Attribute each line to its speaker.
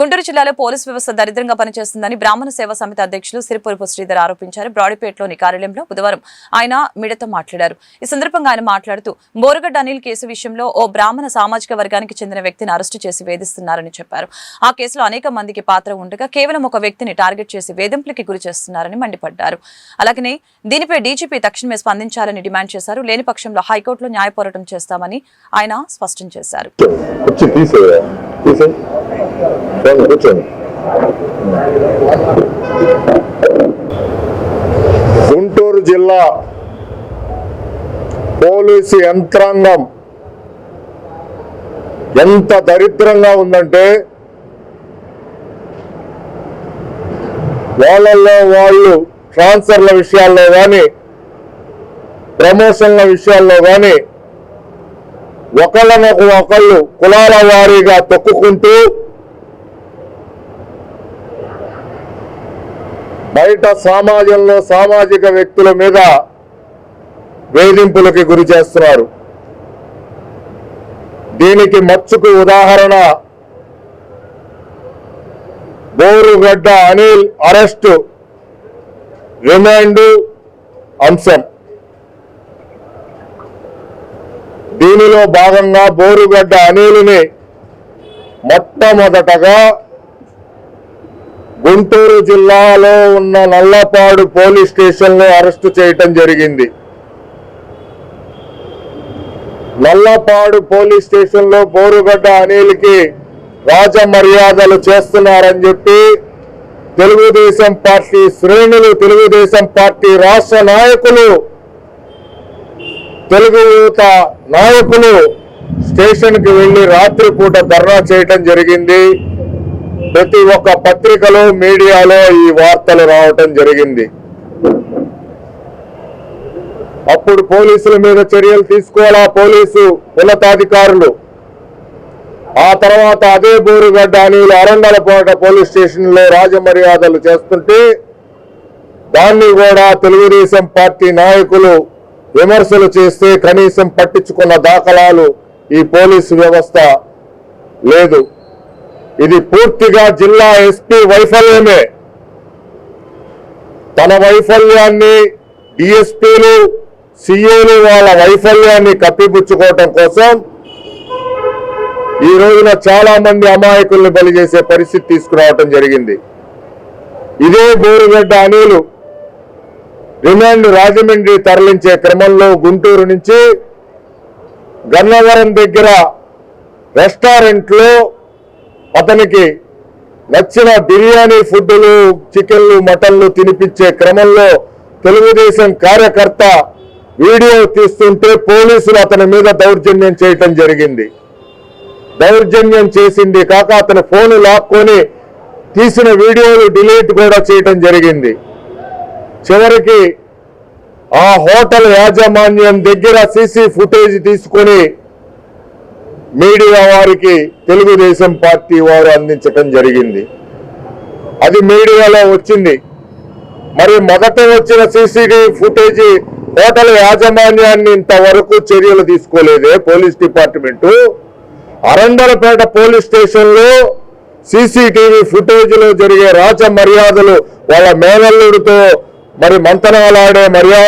Speaker 1: గుంటూరు జిల్లాలో పోలీస్ వ్యవస్థ దరిద్రంగా పనిచేస్తుందని బ్రాహ్మణ సేవా సమితి అధ్యక్షులు సిరిపురపు శ్రీధర్ ఆరోపించారు. బ్రాడీపేటలోని కార్యాలయంలో బుధవారం ఆయన మీడియాతో మాట్లాడారు. ఈ సందర్భంగా ఆయన మాట్లాడుతూ బోరగడ్డ అనిల్ కేసు విషయంలో ఓ బ్రాహ్మణ సామాజిక వర్గానికి చెందిన వ్యక్తిని అరెస్టు చేసి వేధిస్తున్నారని చెప్పారు. ఆ కేసులో అనేక మందికి పాత్ర ఉండగా కేవలం ఒక వ్యక్తిని టార్గెట్ చేసి వేధింపులకి గురి చేస్తున్నారని మండిపడ్డారు. అలాగనే దీనిపై డీజీపీ తక్షణమే స్పందించాలని డిమాండ్ చేశారు. లేని పక్షంలో హైకోర్టులో న్యాయ పోరాటం చేస్తామని ఆయన స్పష్టం చేశారు.
Speaker 2: వచ్చి కూర్చోండి గుంటూరు జిల్లా పోలీసు యంత్రాంగం ఎంత దరిద్రంగా ఉందంటే వాళ్ళల్లో వాళ్ళు ట్రాన్స్ఫర్ల విషయాల్లో కానీ ప్రమోషన్ల విషయాల్లో కానీ ఒకళ్ళనొక ఒకళ్ళు కులాల వారీగా తొక్కుకుంటూ బయట సమాజంలో సామాజిక వ్యక్తుల మీద వేధింపులకి గురి చేస్తున్నారు. దీనికి మచ్చుకు ఉదాహరణ బోరుగడ్డ అనిల్ అరెస్టు రిమాండ్ అంశం. దీనిలో భాగంగా బోరుగడ్డ అనిల్ని మొట్టమొదటగా గుంటూరు జిల్లాలో ఉన్న నల్లపాడు పోలీస్ స్టేషన్లో అరెస్టు చేయటం జరిగింది. నల్లపాడు పోలీస్ స్టేషన్లో బోరుగడ్డ అనిల్కి రాజ మర్యాదలు చేస్తున్నారని చెప్పి తెలుగుదేశం పార్టీ శ్రేణులు తెలుగుదేశం పార్టీ రాష్ట్ర నాయకులు తెలుగు యువత నాయకులు స్టేషన్కి వెళ్ళి రాత్రిపూట ధర్నా చేయటం జరిగింది. ప్రతి ఒక్క పత్రికలో మీడియాలో ఈ వార్తలు రావటం జరిగింది. అప్పుడు పోలీసుల మీద చర్యలు తీసుకోవాలా పోలీసు ఉన్నతాధికారులు? ఆ తర్వాత అదే బోరుగడ్డ అనిలు అరంగలపేట పోలీస్ స్టేషన్లో రాజమర్యాదలు చేస్తుంటే దాన్ని కూడా తెలుగుదేశం పార్టీ నాయకులు విమర్శలు చేస్తే కనీసం పట్టించుకున్న దాఖలాలు ఈ పోలీసు వ్యవస్థ లేదు. ఇది పూర్తిగా జిల్లా ఎస్పీ వైఫల్యమే. తన వైఫల్యాన్ని డిఎస్పీలు సిఏలు వాళ్ళ వైఫల్యాన్ని కప్పిపుచ్చుకోవటం కోసం ఈ రోజున చాలా మంది అమాయకుల్ని బలి చేసే పరిస్థితి తీసుకురావటం జరిగింది. ఇదే బోరుగడ్డ అనిలు రిమాండ్ రాజమండ్రి తరలించే క్రమంలో గుంటూరు నుంచి గన్నవరం దగ్గర రెస్టారెంట్లో అతనికి నచ్చిన బిర్యానీ ఫుడ్లు చికెన్లు మటన్లు తినిపించే క్రమంలో తెలుగుదేశం కార్యకర్త వీడియో తీస్తుంటే పోలీసులు అతని మీద దౌర్జన్యం చేయటం జరిగింది. దౌర్జన్యం చేసింది కాక అతని ఫోన్ లాక్కొని తీసిన వీడియోలు డిలీట్ కూడా చేయటం జరిగింది. చివరికి ఆ హోటల్ యాజమాన్యం దగ్గర సీసీ ఫుటేజ్ తీసుకొని మీడియా వారికి తెలుగుదేశం పార్టీ వారు అందించటం జరిగింది. అది మీడియాలో వచ్చింది. మరి మొదట వచ్చిన సీసీటీవీ ఫుటేజీ హోటల్ యాజమాన్యాన్ని ఇంతవరకు చర్యలు తీసుకోలేదే పోలీస్ డిపార్ట్మెంటు. అరండలపేట పోలీస్ స్టేషన్లో సీసీటీవీ ఫుటేజ్లో జరిగే రాజ మర్యాదలు వాళ్ళ మేనల్లుడితో మరి మంతనాలాడే మర్యాద